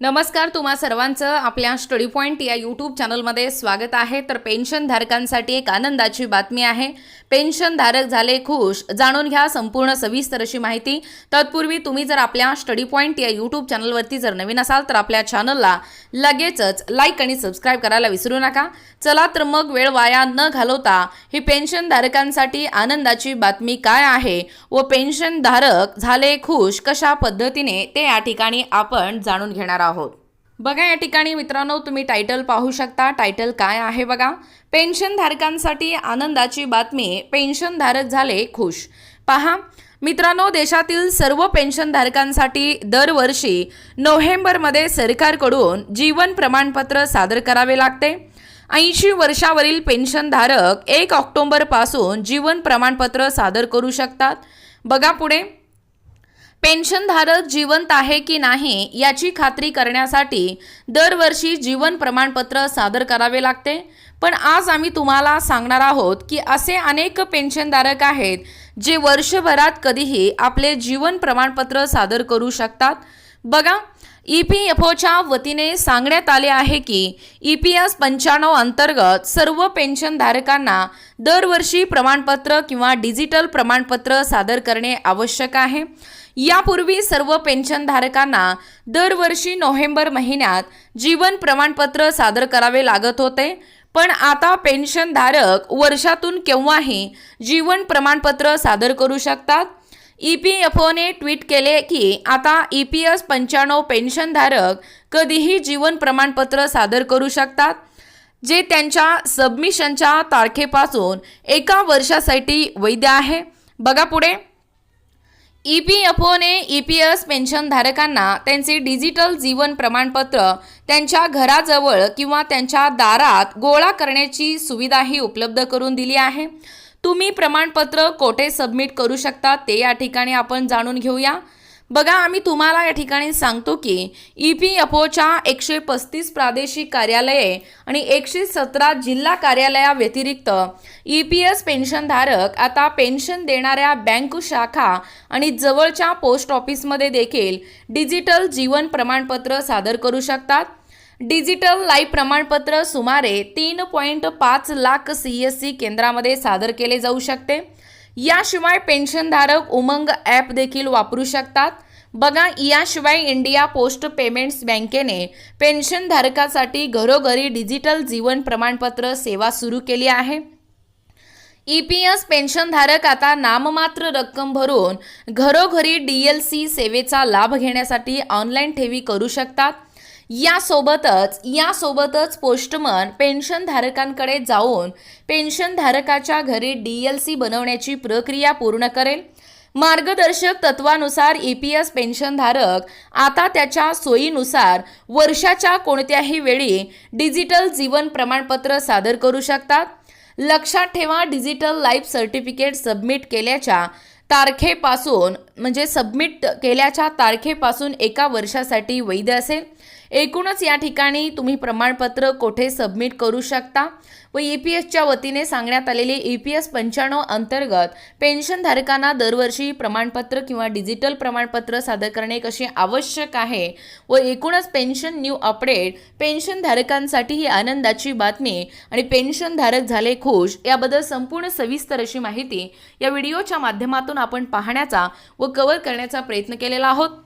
नमस्कार तुम्हा सर्वांचं आपल्या स्टडी पॉईंट या यूट्यूब चॅनलमध्ये स्वागत आहे. तर पेन्शनधारकांसाठी एक आनंदाची बातमी आहे. पेन्शनधारक झाले खुश. जाणून घ्या संपूर्ण सविस्तर अशी माहिती. तत्पूर्वी तुम्ही जर आपल्या स्टडी पॉईंट या यूट्यूब चॅनलवरती जर नवीन असाल तर आपल्या चॅनलला लगेचच लाईक आणि सबस्क्राईब करायला विसरू नका. चला तर मग वेळ वाया न घालवता ही पेन्शनधारकांसाठी आनंदाची बातमी काय आहे व पेन्शनधारक झाले खुश कशा पद्धतीने ते या ठिकाणी आपण जाणून घेणार आहोत बघा या ठिकाणी मित्रांनो तुम्ही टायटल पाहू शकता. टायटल काय आहे बघा? पेन्शनधारकांसाठी आनंदाची बातमी. पेन्शनधारक झाले खुश. पहा मित्रांनो देशातील सर्व पेन्शनधारकांसाठी दरवर्षी नोव्हेंबरमध्ये सरकारकडून जीवन प्रमाणपत्र सादर करावे लागते. ऐंशी वर्षावरील पेन्शनधारक एक ऑक्टोबरपासून जीवन प्रमाणपत्र सादर करू शकतात. बघा पुढे. पेन्शनधारक जिवंत आहे की नाही याची खात्री करण्यासाठी दरवर्षी जीवन प्रमाणपत्र सादर करावे लागते. पण आज आम्ही तुम्हाला सांगणार आहोत की असे अनेक पेन्शनधारक आहेत जे वर्षभरात कधीही आपले जीवन प्रमाणपत्र सादर करू शकतात. बघा ई पी एफ ओच्या वतीने सांगण्यात आले आहे की ई पी एस पंच्याण्णव अंतर्गत सर्व पेन्शनधारकांना दरवर्षी प्रमाणपत्र किंवा डिजिटल प्रमाणपत्र सादर करणे आवश्यक आहे. यापूर्वी सर्व पेन्शनधारकांना दरवर्षी नोव्हेंबर महिन्यात जीवन प्रमाणपत्र सादर करावे लागत होते पण आता पेन्शनधारक वर्षातून केव्हाही जीवन प्रमाणपत्र सादर करू शकतात? ई पी एफ ओने ट्विट केले की आता ई पी एस पंच्याण्णव पेन्शनधारक कधीही जीवन प्रमाणपत्र सादर करू शकतात जे त्यांच्या सबमिशनच्या तारखेपासून एका वर्षासाठी वैध आहे. बघा पुढे. ई पी एफ ओने ई पी एस पेन्शनधारकांना त्यांचे डिजिटल जीवन प्रमाणपत्र त्यांच्या घराजवळ किंवा त्यांच्या दारात गोळा करण्याची सुविधाही उपलब्ध करून दिली आहे. तुम्ही प्रमाणपत्र कोठे सबमिट करू शकता ते या ठिकाणी आपण जाणून घेऊया. बघा आम्ही तुम्हाला या ठिकाणी सांगतो की ई पी एफ ओच्या एकशे पस्तीस प्रादेशिक कार्यालये आणि एकशे सतरा जिल्हा कार्यालयाव्यतिरिक्त ई पी एस पेन्शनधारक आता पेन्शन देणाऱ्या बँक शाखा आणि जवळच्या पोस्ट ऑफिसमध्ये देखील डिजिटल जीवन प्रमाणपत्र सादर करू शकतात. डिजिटल लाईव्ह प्रमाणपत्र सुमारे तीन पॉईंट पाच लाख सी एस सी केंद्रामध्ये सादर केले जाऊ शकते. याशिवाय पेन्शनधारक उमंग ॲप देखील वापरू शकतात. बघा याशिवाय इंडिया पोस्ट पेमेंट्स बँकेने पेन्शनधारकासाठी घरोघरी डिजिटल जीवन प्रमाणपत्र सेवा सुरू केली आहे. ई पी एस पेन्शनधारक आता नाममात्र रक्कम भरून घरोघरी डी एल सी सेवेचा लाभ घेण्यासाठी ऑनलाईन ठेवी करू शकतात. यासोबतच यासोबतच पोस्टमन पेन्शनधारकांकडे जाऊन पेन्शनधारकाच्या घरी डी एल सी बनवण्याची प्रक्रिया पूर्ण करेल. मार्गदर्शक तत्वानुसार ई पी एस पेन्शनधारक आता त्याच्या सोयीनुसार वर्षाच्या कोणत्याही वेळी डिजिटल जीवन प्रमाणपत्र सादर करू शकतात. लक्षात ठेवा डिजिटल लाईफ सर्टिफिकेट सबमिट केल्याच्या तारखेपासून म्हणजे सबमिट केल्याच्या तारखेपासून एका वर्षासाठी वैध असेल. एकूणच या ठिकाणी तुम्ही प्रमाणपत्र कोठे सबमिट करू शकता व ई पी एसच्या वतीने सांगण्यात आलेले ई पी एस पंच्याण्णव अंतर्गत पेन्शनधारकांना दरवर्षी प्रमाणपत्र किंवा डिजिटल प्रमाणपत्र सादर करणे कसे आवश्यक आहे व एकूणच पेन्शन न्यू अपडेट पेन्शनधारकांसाठी ही आनंदाची बातमी आणि पेन्शनधारक झाले खुश याबद्दल संपूर्ण सविस्तर अशी माहिती या व्हिडिओच्या माध्यमातून आपण पाहण्याचा व कव्हर करण्याचा प्रयत्न केलेला आहोत.